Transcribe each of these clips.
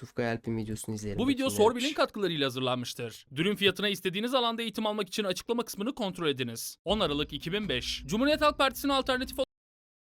Tufkay Alp'in videosunu izleyelim. Bu video. Sorbil'in katkılarıyla hazırlanmıştır. Dürüm fiyatına istediğiniz alanda eğitim almak için açıklama kısmını kontrol ediniz. 10 Aralık 2005. Cumhuriyet Halk Partisi'nin alternatif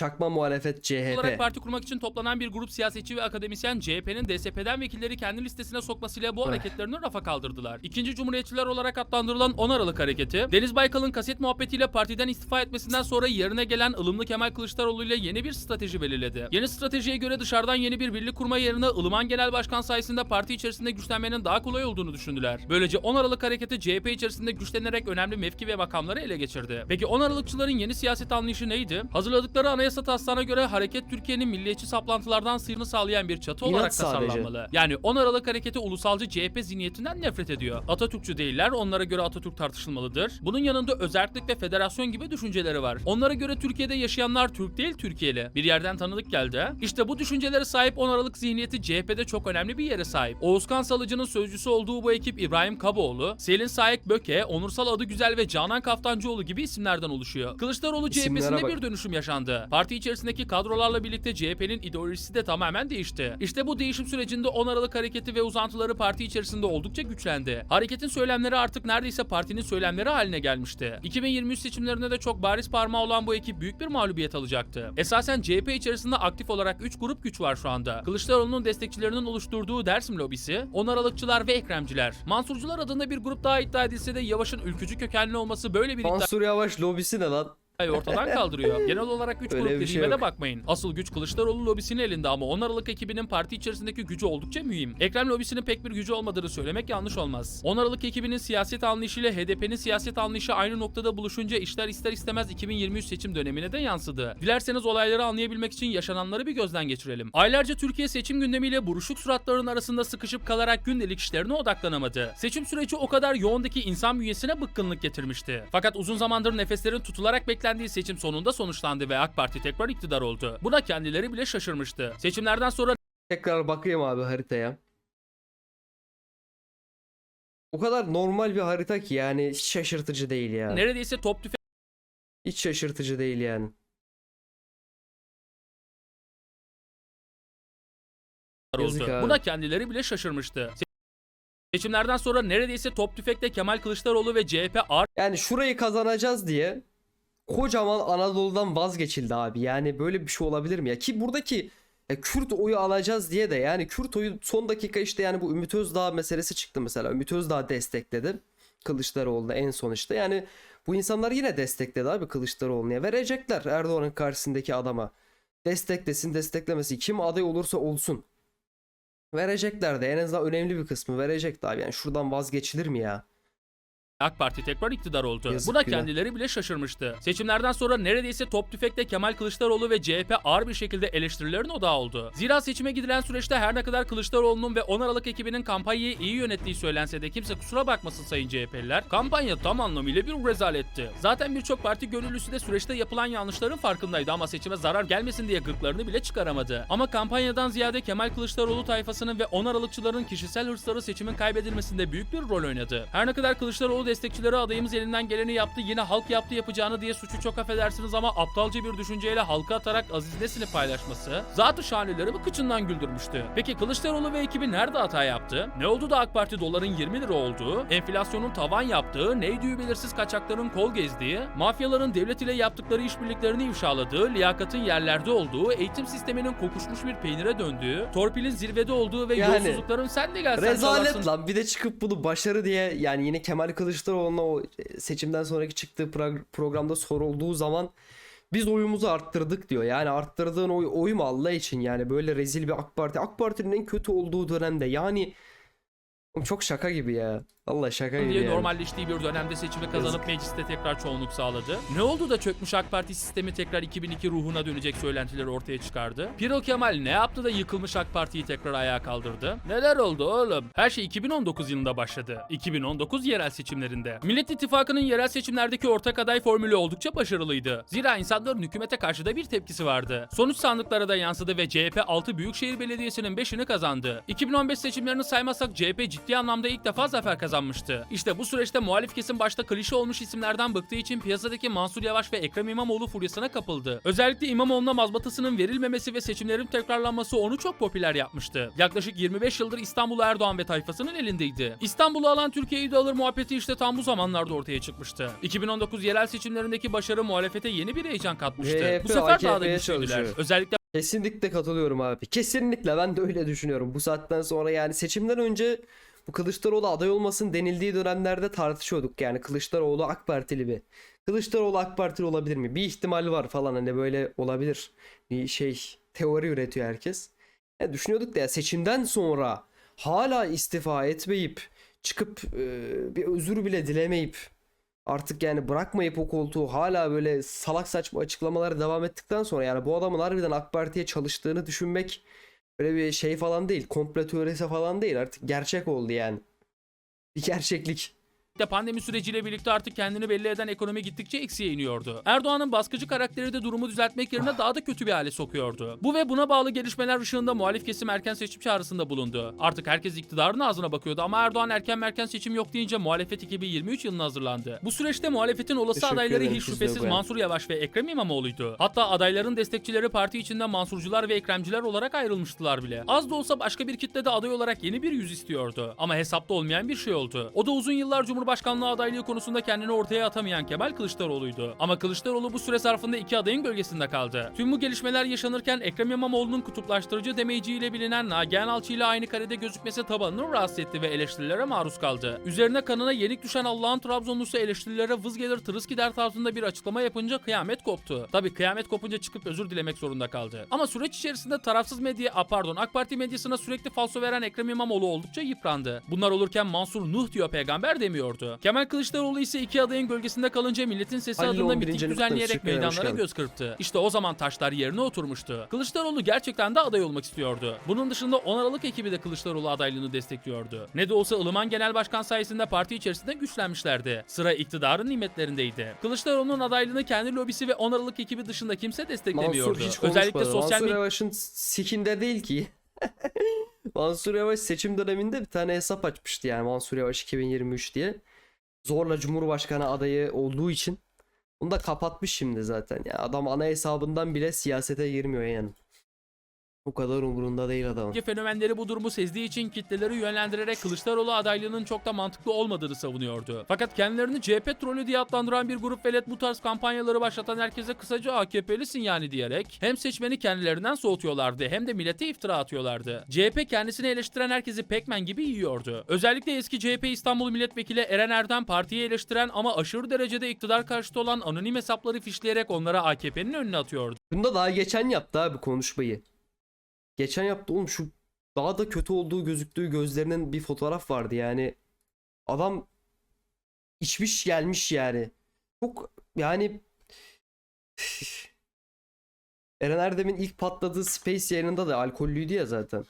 Çakma muhalefet CHP. olarak parti kurmak için toplanan bir grup siyasetçi ve akademisyen CHP'nin DSP'den vekilleri kendi listesine sokmasıyla bu Eh. hareketlerini rafa kaldırdılar. İkinci Cumhuriyetçiler olarak adlandırılan 10 Aralık hareketi, Deniz Baykal'ın kaset muhabbetiyle partiden istifa etmesinden sonra yerine gelen ılımlı Kemal Kılıçdaroğlu ile yeni bir strateji belirledi. Yeni stratejiye göre dışarıdan yeni bir birlik kurma yerine ılıman genel başkan sayesinde parti içerisinde güçlenmenin daha kolay olduğunu düşündüler. Böylece 10 Aralık hareketi CHP içerisinde güçlenerek önemli mevki ve makamları ele geçirdi. Peki 10 Aralıkçıların yeni siyaset anlayışı neydi? Hazırladıkları anayasa taslağına göre hareket Türkiye'nin milliyetçi saplantılardan sıyrını sağlayan bir çatı İnat olarak sadece. tasarlanmalı. Yani 10 Aralık hareketi ulusalcı CHP zihniyetinden nefret ediyor. Atatürkçü değiller, onlara göre Atatürk tartışılmalıdır. Bunun yanında özerklik ve federasyon gibi düşünceleri var. Onlara göre Türkiye'de yaşayanlar Türk değil Türkiye'li. Bir yerden tanıdık geldi. İşte bu düşüncelere sahip 10 Aralık zihniyeti CHP'de çok önemli bir yere sahip. Oğuzkan Salıcı'nın sözcüsü olduğu bu ekip İbrahim Kaboğlu, Selin Saik Böke, Onursal Adı Güzel ve Canan Kaftancıoğlu gibi isimlerden oluşuyor. Kılıçdaroğlu CHP'sinde bir dönüşüm yaşandı. Parti içerisindeki kadrolarla birlikte CHP'nin ideolojisi de tamamen değişti. İşte bu değişim sürecinde 10 Aralık hareketi ve uzantıları parti içerisinde oldukça güçlendi. Hareketin söylemleri artık neredeyse partinin söylemleri haline gelmişti. 2023 seçimlerinde de çok bariz parmağı olan bu ekip büyük bir mağlubiyet alacaktı. Esasen CHP içerisinde aktif olarak 3 grup güç var şu anda. Kılıçdaroğlu'nun destekçilerinin oluşturduğu Dersim lobisi, 10 Aralıkçılar ve Ekremciler. Mansurcular adında bir grup daha iddia edilse de Yavaş'ın ülkücü kökenli olması böyle bir iddia Mansur Yavaş lobisi ne lan? Ortadan kaldırıyor. Genel olarak 3 Öyle grup şey dediğime de yok. bakmayın. Asıl güç Kılıçdaroğlu lobisinin elinde ama 10 Aralık ekibinin parti içerisindeki gücü oldukça mühim. Ekrem lobisinin pek bir gücü olmadığını söylemek yanlış olmaz. 10 Aralık ekibinin siyaset anlayışıyla HDP'nin siyaset anlayışı aynı noktada buluşunca işler ister istemez 2023 seçim dönemine de yansıdı. Dilerseniz olayları anlayabilmek için yaşananları bir gözden geçirelim. Aylarca Türkiye seçim gündemiyle buruşuk suratların arasında sıkışıp kalarak gündelik işlerine odaklanamadı. Seçim süreci o kadar yoğundaki insan bünyesine bıkkınlık getirmişti. Fakat uzun zamandır nefeslerin tutularak beklendiği seçim sonunda sonuçlandı ve AK Parti tekrar iktidar oldu. Buna kendileri bile şaşırmıştı. Seçimlerden sonra Tekrar bakayım abi haritaya. O kadar normal bir harita ki yani hiç şaşırtıcı değil ya. neredeyse top tüfek Hiç şaşırtıcı değil yani. Yazık oldu. abi. Buna kendileri bile şaşırmıştı. Seçimlerden sonra neredeyse top tüfekle Kemal Kılıçdaroğlu ve CHP ağır Yani şurayı kazanacağız diye kocaman Anadolu'dan vazgeçildi abi. Yani böyle bir şey olabilir mi ya? Ki buradaki e, Kürt oyu alacağız diye de yani Kürt oyu son dakika işte yani bu Ümit Özdağ meselesi çıktı mesela. Ümit Özdağ destekledi. Kılıçdaroğlu'na en son işte. Yani bu insanlar yine destekledi abi Kılıçdaroğlu'na. Verecekler Erdoğan'ın karşısındaki adama. Desteklesin desteklemesin. Kim aday olursa olsun. Verecekler de en azından önemli bir kısmı verecekti abi. Yani şuradan vazgeçilir mi ya? AK Parti tekrar iktidar oldu. Yazık Buna günah. kendileri bile şaşırmıştı. Seçimlerden sonra neredeyse top tüfekle Kemal Kılıçdaroğlu ve CHP ağır bir şekilde eleştirilerin odağı oldu. Zira seçime gidilen süreçte her ne kadar Kılıçdaroğlu'nun ve 10 Aralık ekibinin kampanyayı iyi yönettiği söylense de kimse kusura bakmasın sayın CHP'liler. Kampanya tam anlamıyla bir rezaletti. Zaten birçok parti gönüllüsü de süreçte yapılan yanlışların farkındaydı ama seçime zarar gelmesin diye gırklarını bile çıkaramadı. Ama kampanyadan ziyade Kemal Kılıçdaroğlu tayfasının ve 10 Aralıkçıların kişisel hırsları seçimin kaybedilmesinde büyük bir rol oynadı. Her ne kadar Kılıçdaroğlu destekçileri adayımız elinden geleni yaptı yine halk yaptı yapacağını diye suçu çok affedersiniz ama aptalca bir düşünceyle halka atarak Aziz Nesin'i paylaşması zatı şahanelerimi kıçından güldürmüştü. Peki Kılıçdaroğlu ve ekibi nerede hata yaptı? Ne oldu da AK Parti doların 20 lira olduğu, enflasyonun tavan yaptığı, neydi belirsiz kaçakların kol gezdiği, mafyaların devlet ile yaptıkları işbirliklerini ifşaladığı, liyakatın yerlerde olduğu, eğitim sisteminin kokuşmuş bir peynire döndüğü, torpilin zirvede olduğu ve Yani, yolsuzlukların sen de gelsen Rezalet çalarsın lan bir de çıkıp bunu başarı diye yani yine Kemal Kılıçdaroğlu'na o e, seçimden sonraki çıktığı pro- programda sorulduğu zaman biz oyumuzu arttırdık diyor. Yani arttırdığın oy, oy mu Allah için yani böyle rezil bir AK Parti. AK Parti'nin en kötü olduğu dönemde yani çok şaka gibi ya. Allah şaka gibi diye yani. normalleştiği bir dönemde seçimi kazanıp Yazık. mecliste tekrar çoğunluk sağladı. Ne oldu da çökmüş AK Parti sistemi tekrar 2002 ruhuna dönecek söylentileri ortaya çıkardı? Pirol Kemal ne yaptı da yıkılmış AK Parti'yi tekrar ayağa kaldırdı? Neler oldu oğlum? Her şey 2019 yılında başladı. 2019 yerel seçimlerinde. Millet İttifakı'nın yerel seçimlerdeki ortak aday formülü oldukça başarılıydı. Zira insanların hükümete karşı da bir tepkisi vardı. Sonuç sandıklara da yansıdı ve CHP 6 Büyükşehir Belediyesi'nin 5'ini kazandı. 2015 seçimlerini saymazsak CHP ciddi anlamda ilk defa zafer kazanmıştı kazanmıştı. İşte bu süreçte muhalif kesim başta klişe olmuş isimlerden bıktığı için piyasadaki Mansur Yavaş ve Ekrem İmamoğlu furyasına kapıldı. Özellikle İmamoğlu'na mazbatasının verilmemesi ve seçimlerin tekrarlanması onu çok popüler yapmıştı. Yaklaşık 25 yıldır İstanbul Erdoğan ve tayfasının elindeydi. İstanbul'u alan Türkiye'yi de alır muhabbeti işte tam bu zamanlarda ortaya çıkmıştı. 2019 yerel seçimlerindeki başarı muhalefete yeni bir heyecan katmıştı. MHP bu sefer daha da güçlüydüler. Özellikle Kesinlikle katılıyorum abi. Kesinlikle ben de öyle düşünüyorum. Bu saatten sonra yani seçimden önce bu Kılıçdaroğlu aday olmasın denildiği dönemlerde tartışıyorduk. Yani Kılıçdaroğlu AK Partili mi? Kılıçdaroğlu AK Partili olabilir mi? Bir ihtimal var falan hani böyle olabilir. Bir şey teori üretiyor herkes. Ya düşünüyorduk da ya seçimden sonra hala istifa etmeyip çıkıp e, bir özür bile dilemeyip artık yani bırakmayıp o koltuğu hala böyle salak saçma açıklamalara devam ettikten sonra yani bu adamın harbiden AK Parti'ye çalıştığını düşünmek böyle bir şey falan değil. Komplo teorisi falan değil. Artık gerçek oldu yani. Bir gerçeklik. De pandemi süreciyle birlikte artık kendini belli eden ekonomi gittikçe eksiye iniyordu. Erdoğan'ın baskıcı karakteri de durumu düzeltmek yerine daha da kötü bir hale sokuyordu. Bu ve buna bağlı gelişmeler ışığında muhalif kesim erken seçim çağrısında bulundu. Artık herkes iktidarın ağzına bakıyordu ama Erdoğan erken merken seçim yok deyince muhalefet 2023 yılına hazırlandı. Bu süreçte muhalefetin olası Teşekkür adayları hiç şüphesiz. Mansur Yavaş ve Ekrem İmamoğlu'ydu. Hatta adayların destekçileri parti içinde Mansurcular ve Ekremciler olarak ayrılmıştılar bile. Az da olsa başka bir kitle de aday olarak yeni bir yüz istiyordu. Ama hesapta olmayan bir şey oldu. O da uzun yıllar Cumhurbaşkanlığı adaylığı konusunda kendini ortaya atamayan Kemal Kılıçdaroğlu'ydu. Ama Kılıçdaroğlu bu süre zarfında iki adayın gölgesinde kaldı. Tüm bu gelişmeler yaşanırken Ekrem İmamoğlu'nun kutuplaştırıcı demeyiciyle bilinen Nagihan Alçı ile aynı karede gözükmesi tabanını rahatsız etti ve eleştirilere maruz kaldı. Üzerine kanına yenik düşen Allah'ın Trabzonlusu eleştirilere vız gelir tırıs gider tarzında bir açıklama yapınca kıyamet koptu. Tabi kıyamet kopunca çıkıp özür dilemek zorunda kaldı. Ama süreç içerisinde tarafsız medya, a, pardon AK Parti medyasına sürekli falso veren Ekrem İmamoğlu oldukça yıprandı. Bunlar olurken Mansur Nuh diyor peygamber demiyordu. Kemal Kılıçdaroğlu ise iki adayın gölgesinde kalınca milletin sesi Halil adında 11. miting düzenleyerek meydanlara göz kırptı. İşte o zaman taşlar yerine oturmuştu. Kılıçdaroğlu gerçekten de aday olmak istiyordu. Bunun dışında 10 Aralık ekibi de Kılıçdaroğlu adaylığını destekliyordu. Ne de olsa ılıman genel başkan sayesinde parti içerisinde güçlenmişlerdi. Sıra iktidarın nimetlerindeydi. Kılıçdaroğlu'nun adaylığını kendi lobisi ve 10 Aralık ekibi dışında kimse desteklemiyordu. Mansur hiç Özellikle sosyal Mansur Yavaş'ın sikinde değil ki. Mansur Yavaş seçim döneminde bir tane hesap açmıştı yani Mansur Yavaş 2023 diye. Zorla Cumhurbaşkanı adayı olduğu için. Onu da kapatmış şimdi zaten. Ya adam ana hesabından bile siyasete girmiyor yani. O kadar umurunda değil adamın. fenomenleri bu durumu sezdiği için kitleleri yönlendirerek Kılıçdaroğlu adaylığının çok da mantıklı olmadığını savunuyordu. Fakat kendilerini CHP trolü diye adlandıran bir grup velet bu tarz kampanyaları başlatan herkese kısaca AKP'lisin yani diyerek hem seçmeni kendilerinden soğutuyorlardı hem de millete iftira atıyorlardı. CHP kendisini eleştiren herkesi pekmen gibi yiyordu. Özellikle eski CHP İstanbul Milletvekili Eren Erdem partiyi eleştiren ama aşırı derecede iktidar karşıtı olan anonim hesapları fişleyerek onlara AKP'nin önüne atıyordu. Bunda daha geçen yaptı abi konuşmayı. Geçen yaptı oğlum şu daha da kötü olduğu gözüktüğü gözlerinin bir fotoğraf vardı yani. Adam içmiş gelmiş yani. Çok yani Eren Erdem'in ilk patladığı Space yayınında da alkollüydü ya zaten.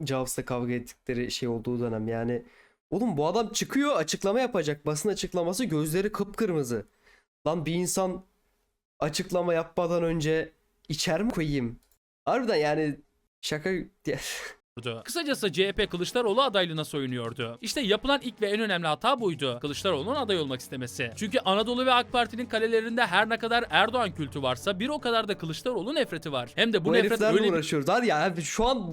Jaws'la kavga ettikleri şey olduğu dönem yani. Oğlum bu adam çıkıyor açıklama yapacak. Basın açıklaması gözleri kıpkırmızı. Lan bir insan açıklama yapmadan önce içer mi koyayım? Harbiden yani şaka. Kısacası CHP Kılıçdaroğlu adaylığına soyunuyordu. İşte yapılan ilk ve en önemli hata buydu. Kılıçdaroğlu'nun aday olmak istemesi. Çünkü Anadolu ve AK Parti'nin kalelerinde her ne kadar Erdoğan kültü varsa bir o kadar da Kılıçdaroğlu nefreti var. Hem de bu, Bu nefret öyle uğraşıyoruz. Hadi ya abi şu an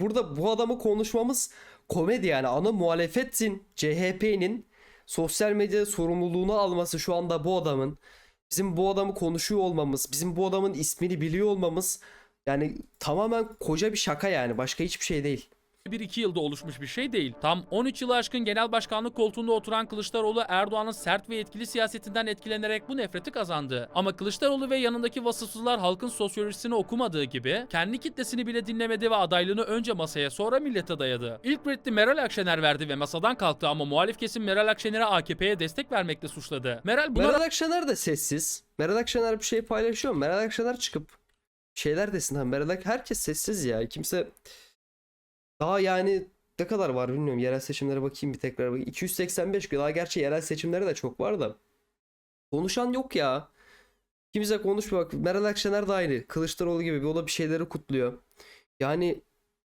burada bu adamı konuşmamız komedi yani. Ana muhalefetsin CHP'nin sosyal medya sorumluluğunu alması şu anda bu adamın. Bizim bu adamı konuşuyor olmamız, bizim bu adamın ismini biliyor olmamız yani tamamen koca bir şaka yani. Başka hiçbir şey değil. 1-2 yılda oluşmuş bir şey değil. Tam 13 yılı aşkın genel başkanlık koltuğunda oturan Kılıçdaroğlu Erdoğan'ın sert ve etkili siyasetinden etkilenerek bu nefreti kazandı. Ama Kılıçdaroğlu ve yanındaki vasıfsızlar halkın sosyolojisini okumadığı gibi kendi kitlesini bile dinlemedi ve adaylığını önce masaya sonra millete dayadı. İlk reddi Meral Akşener verdi ve masadan kalktı ama muhalif kesim Meral Akşener'e AKP'ye destek vermekle suçladı. Meral buna Meral Akşener de sessiz. Meral Akşener bir şey paylaşıyor mu? Meral Akşener çıkıp şeyler desin. Ha, Meral Ak- herkes sessiz ya. Kimse daha yani ne kadar var bilmiyorum. Yerel seçimlere bakayım bir tekrar bakayım. 285 gün. Daha gerçi yerel seçimlere de çok var da. Konuşan yok ya. Kimse konuşmuyor. Bak Meral Akşener de aynı. Kılıçdaroğlu gibi. O da bir şeyleri kutluyor. Yani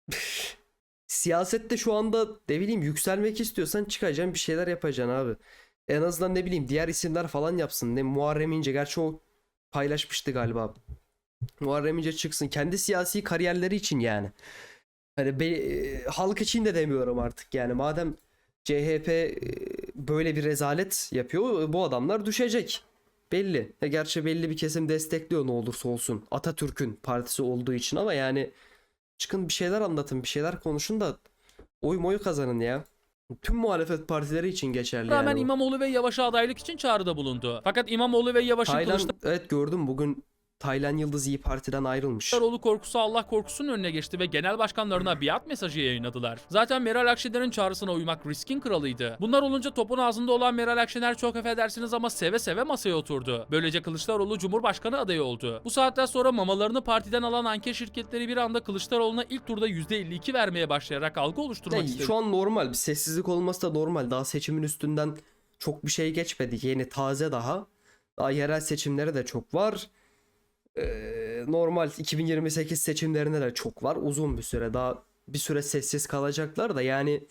siyasette şu anda ne bileyim yükselmek istiyorsan çıkacaksın bir şeyler yapacaksın abi. En azından ne bileyim diğer isimler falan yapsın. Ne Muharrem İnce gerçi o paylaşmıştı galiba. Muharrem İnce çıksın kendi siyasi kariyerleri için yani. Hani be- e, halk için de demiyorum artık yani madem CHP e, böyle bir rezalet yapıyor bu adamlar düşecek. Belli. E, gerçi belli bir kesim destekliyor ne olursa olsun. Atatürk'ün partisi olduğu için ama yani çıkın bir şeyler anlatın, bir şeyler konuşun da oy moyu kazanın ya. Tüm muhalefet partileri için geçerli rağmen yani bu. İmamoğlu ve Yavaş'a adaylık için çağrıda bulundu. Fakat İmamoğlu ve Yavaş'ın Taylan, Kılıçdaroğlu evet gördüm bugün Taylan Yıldız İyi Parti'den ayrılmış. korkusu Allah korkusunun önüne geçti ve genel başkanlarına biat mesajı yayınladılar. Zaten Meral Akşener'in çağrısına uymak riskin kralıydı. Bunlar olunca topun ağzında olan Meral Akşener çok affedersiniz ama seve seve masaya oturdu. Böylece Kılıçdaroğlu Cumhurbaşkanı adayı oldu. Bu saatten sonra mamalarını partiden alan anket şirketleri bir anda Kılıçdaroğlu'na ilk turda %52 vermeye başlayarak algı oluşturmak istedi. şu an normal bir sessizlik olması da normal. Daha seçimin üstünden çok bir şey geçmedi. Yeni taze daha. Daha yerel seçimleri de çok var. Ee, normal 2028 seçimlerine de çok var. Uzun bir süre daha bir süre sessiz kalacaklar da yani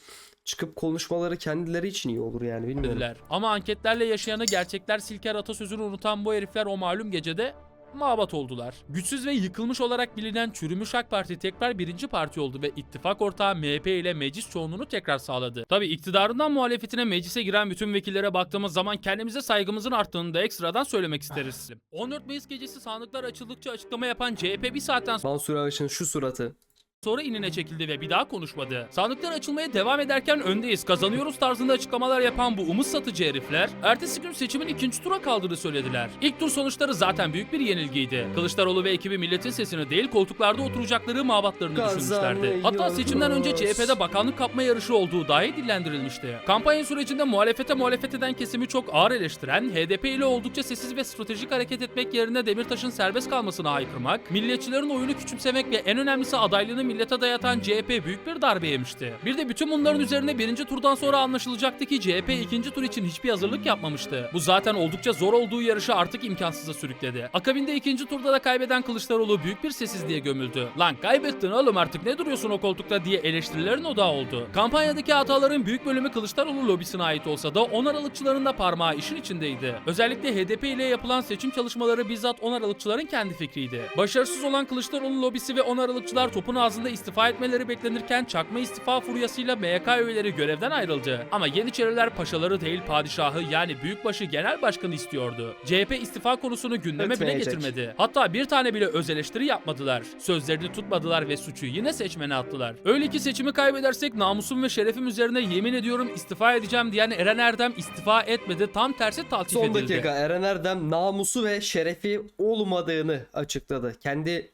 çıkıp konuşmaları kendileri için iyi olur yani bilmiyorum. Ama anketlerle yaşayanı gerçekler silker atasözünü unutan bu herifler o malum gecede mabat oldular. Güçsüz ve yıkılmış olarak bilinen çürümüş AK Parti tekrar birinci parti oldu ve ittifak ortağı MHP ile meclis çoğunluğunu tekrar sağladı. Tabi iktidarından muhalefetine meclise giren bütün vekillere baktığımız zaman kendimize saygımızın arttığını da ekstradan söylemek isteriz. 14 Mayıs gecesi sandıklar açıldıkça açıklama yapan CHP bir saatten Mansur Yavaş'ın şu suratı. Sonra inine çekildi ve bir daha konuşmadı. Sandıklar açılmaya devam ederken öndeyiz, kazanıyoruz tarzında açıklamalar yapan bu umut satıcı herifler, ertesi gün seçimin ikinci tura kaldığını söylediler. İlk tur sonuçları zaten büyük bir yenilgiydi. Kılıçdaroğlu ve ekibi milletin sesini değil koltuklarda oturacakları mabatlarını düşünmüşlerdi. Hatta seçimden önce. CHP'de bakanlık kapma yarışı olduğu dahi dillendirilmişti. Kampanya sürecinde muhalefete muhalefet eden kesimi çok ağır eleştiren, HDP ile oldukça sessiz ve stratejik hareket etmek yerine Demirtaş'ın serbest kalmasına haykırmak, milliyetçilerin oyunu küçümsemek ve en önemlisi adaylığını millete dayatan CHP büyük bir darbe yemişti. Bir de bütün bunların üzerine birinci turdan sonra anlaşılacaktı ki CHP ikinci tur için hiçbir hazırlık yapmamıştı. Bu zaten oldukça zor olduğu yarışı artık imkansıza sürükledi. Akabinde ikinci turda da kaybeden Kılıçdaroğlu büyük bir sessizliğe gömüldü. Lan kaybettin oğlum artık ne duruyorsun o koltukta diye eleştirilerin odağı oldu. Kampanyadaki hataların büyük bölümü Kılıçdaroğlu lobisine ait olsa da 10 Aralıkçıların da parmağı işin içindeydi. Özellikle HDP ile yapılan seçim çalışmaları bizzat 10 Aralıkçıların kendi fikriydi. Başarısız olan Kılıçdaroğlu lobisi ve 10 Aralıkçılar topun ağzında istifa etmeleri beklenirken çakma istifa furyasıyla MYK üyeleri görevden ayrıldı. Ama Yeniçeriler paşaları değil padişahı yani büyükbaşı genel başkanı istiyordu. CHP istifa konusunu gündeme bile getirmedi. Hatta bir tane bile öz eleştiri yapmadılar. Sözlerini tutmadılar ve suçu yine seçmene attılar. Öyle ki seçimi kaybedersek namusum ve şerefim üzerine yemin ediyorum istifa edeceğim diyen Eren Erdem istifa etmedi. Tam tersi taltif Son edildi. dakika Eren Erdem namusu ve şerefi olmadığını açıkladı. Kendi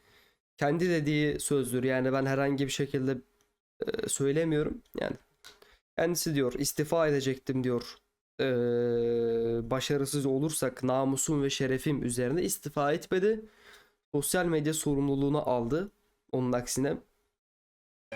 kendi dediği sözdür. Yani ben herhangi bir şekilde e, söylemiyorum. Yani kendisi diyor istifa edecektim diyor. E, başarısız olursak namusum ve şerefim üzerine istifa etmedi. Sosyal medya sorumluluğunu aldı. Onun aksine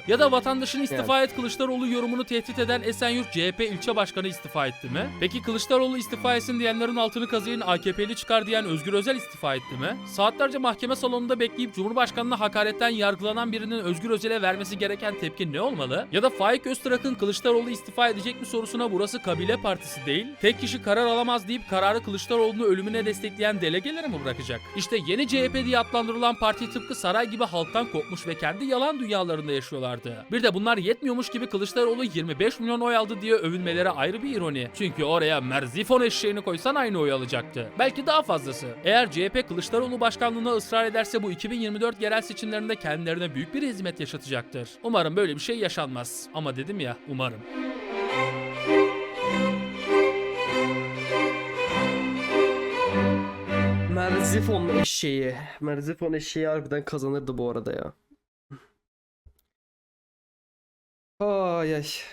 Ya da vatandaşın istifa et Kılıçdaroğlu yorumunu tehdit eden Esenyurt CHP ilçe başkanı istifa etti mi? Peki Kılıçdaroğlu istifa etsin diyenlerin altını kazıyın AKP'li çıkar diyen Özgür Özel istifa etti mi? Saatlerce mahkeme salonunda bekleyip Cumhurbaşkanına hakaretten yargılanan birinin Özgür Özel'e vermesi gereken tepki ne olmalı? Ya da Faik Öztürk'ün Kılıçdaroğlu istifa edecek mi sorusuna burası kabile partisi değil, tek kişi karar alamaz deyip kararı Kılıçdaroğlu'nu ölümüne destekleyen delegelere mi bırakacak? İşte yeni CHP diye adlandırılan parti tıpkı saray gibi halktan kopmuş ve kendi yalan dünyalarında yaşıyorlardı. Bir de bunlar yetmiyormuş gibi Kılıçdaroğlu 25 milyon oy aldı diye övünmeleri ayrı bir ironi. Çünkü oraya Merzifon eşeğini koysan aynı oy alacaktı. Belki daha fazlası. Eğer CHP Kılıçdaroğlu başkanlığına ısrar ederse bu 2024 yerel seçimlerinde kendilerine büyük bir hizmet yaşatacaktır. Umarım böyle bir şey yaşanmaz. Ama dedim ya umarım. Merzifon eşeği. Merzifon eşeği harbiden kazanırdı bu arada ya. Ojeś.